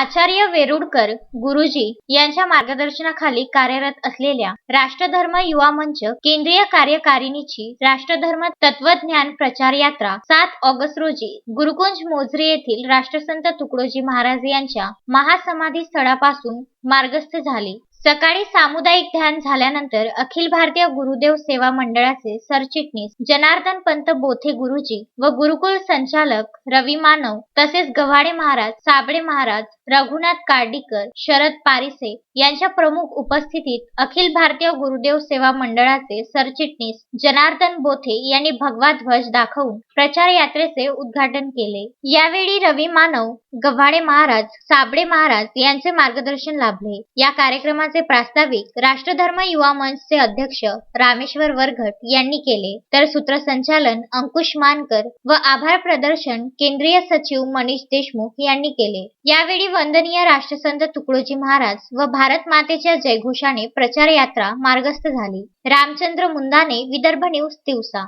आचार्य वेरुडकर गुरुजी यांच्या मार्गदर्शनाखाली कार्यरत असलेल्या राष्ट्रधर्म युवा मंच केंद्रीय कार्यकारिणीची राष्ट्रधर्म तत्वज्ञान प्रचार यात्रा सात ऑगस्ट रोजी गुरुकुंज मोझरी येथील राष्ट्रसंत तुकडोजी महाराज यांच्या महासमाधी स्थळापासून मार्गस्थ झाली. सकाळी सामुदायिक ध्यान झाल्यानंतर अखिल भारतीय गुरुदेव सेवा मंडळाचे सरचिटणीस जनार्दन पंत बोथे गुरुजी व गुरुकुल संचालक रवी मानव तसेच गव्हाडे महाराज साबळे महाराज रघुनाथ कार्डीकर शरद पारिसे यांच्या प्रमुख उपस्थितीत अखिल भारतीय गुरुदेव सेवा मंडळाचे सरचिटणीस जनार्दन बोथे यांनी भगवा ध्वज दाखवून प्रचार यात्रेचे उद्घाटन केले. यावेळी रवी मानव गव्हाडे महाराज साबळे महाराज यांचे मार्गदर्शन लाभले. या कार्यक्रमाचे प्रास्ताविक राष्ट्रधर्म युवा मंचचे अध्यक्ष रामेश्वर वरघट यांनी केले. तर सूत्रसंचालन अंकुश मानकर व आभार प्रदर्शन केंद्रीय सचिव मनीष देशमुख यांनी केले. यावेळी वंदनीय राष्ट्रसंत तुकडोजी महाराज व भारत मातेच्या जयघोषाने प्रचार यात्रा मार्गस्थ झाली. रामचंद्र मुंदाने विदर्भ न्यूज दिवसा